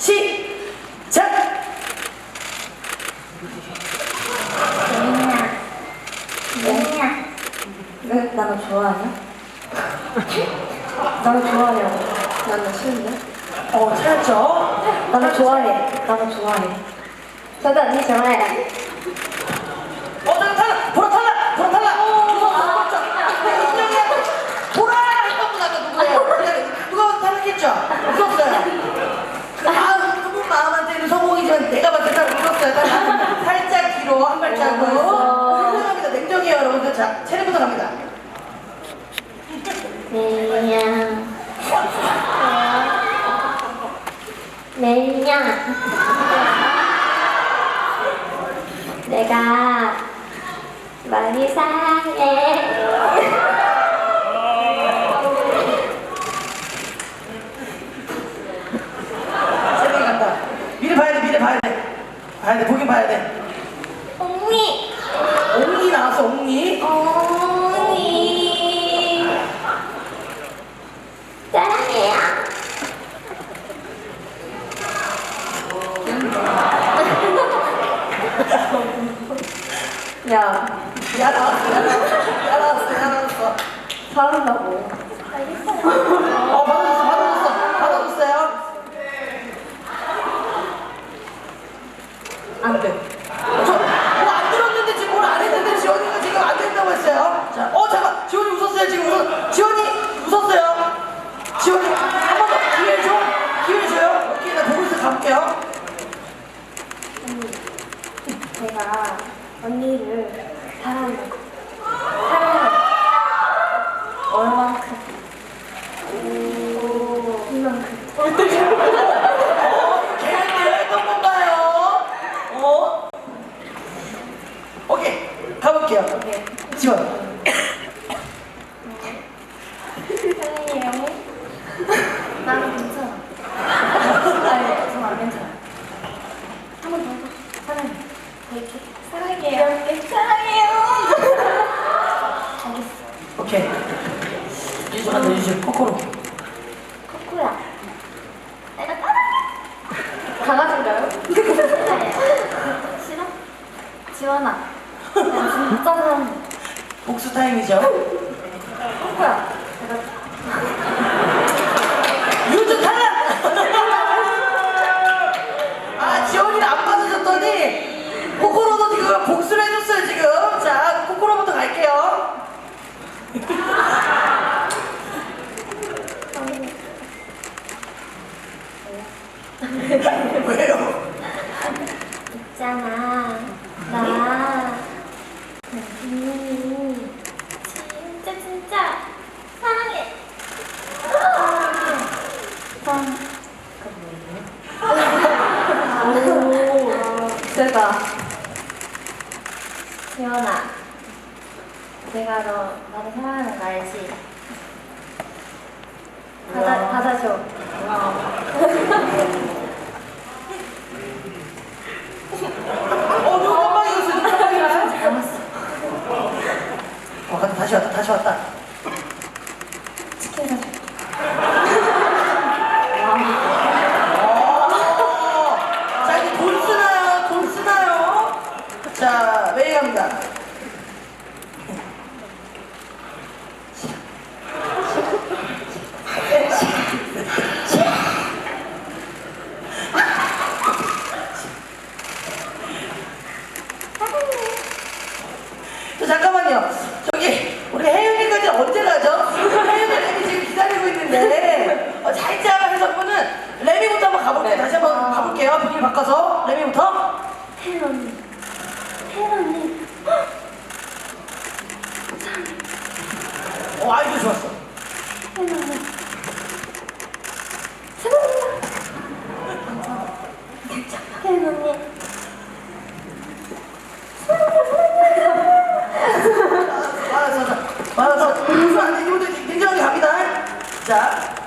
시작! 맹냐 왜 나너 좋아하냐? 나너 좋아하냐고 나너 싫은데? 어, 찾았죠? 나너 좋아해 나너 좋아해 저도 언니 좋아해 어, 나 탈락! 보라 탈락! 보라 탈락! 누가 맞죠? 인정이야! 보라! 했던 분 아까 누구예요? 누가 탈락했죠? 웃었어요. 아, 누구 마음한테는 성공이지만 내가 봤을 때 웃었어요. 탈락. 살짝 뒤로 한 발자국. 어, 냉정합니다. 냉정해요, 여러분들. 자, 체력부터 갑니다. 맹냐 맹냐 내가 많이 사랑해 체력이 간다. 미래 봐야 돼, 미래 봐야 돼. 봐야 돼, 보긴 봐야 돼. 언니 옹이 나왔어, 옹이. 언니 사랑해요 야 야, 나왔어, 야, 나왔어. 야, 나왔어, 야, 나왔어. 잘한다고 어, 받아줬어, 받아줬어. 받아줬어요. 안 돼. 저, 뭐 안 들었는데 지금 뭘 안 했는데 지원이가 지금 안 된다고 했어요. 자, 어, 잠깐. 지원이 웃었어요, 지금 웃었, 지원이 웃었어요. 지원이, 한 번 더 기회 줘. 기회 줘요. 오케이, 나 보고 있어 가볼게요. 제가 언니를 사랑한다고. 사랑해. 얼만큼? 오, 이만큼. 어? 오케이, 가볼게요. 오케이. 지원. 사랑해요. 나는 괜찮아. 아니, 저안 괜찮아. 한 번 더 해줘. 사랑해. 이렇게. 사랑해요. 이렇게 사랑해요. 알겠어. 오케이. 유주가 너 유주 코코로. 코코야. 내가 사랑해. 강아지인가요? 싫어? 지원아. 나 진짜 사랑해. 복수 타임이죠. 코코야. 내가 유주 탈락! 아, 지원이를 안 받아줬더니, 코코로도 지금 복수를 해줬어요, 지금. 자, 코코로부터 갈게요. 왜요? 있잖아. 나. 음, 진짜 진짜 사랑해. 참. 오, 대박. 지원아, 내가 너 나를 사랑하는 거 알지? 받아 받아줘. 어, 누구 깜빡이었어, 누구 깜빡이었어. 다시 왔다, 다시 왔다. 치킨 사줘. 어, 자, 이제 돈 쓰나요? 돈 쓰나요? 자, 메이 갑니다. 저 잠깐만요. 저기 우리 혜윤이까지 언제 가죠? 혜윤이 지금 기다리고 있는데 어, 살짝 해서 분은 레미부터 한번 가볼게요. 다시 한번 가볼게요. 분위기 바꿔서 레미부터. 혜연 언니. 혜연 언니. 어, 아이디어 좋았어. 혜연 언니. 사랑합니다. 감사합니다. 혜연 언니. 맞았어, 맞았어. 맞았어. 안 돼. 이분들 굉장하게 갑니다. 자,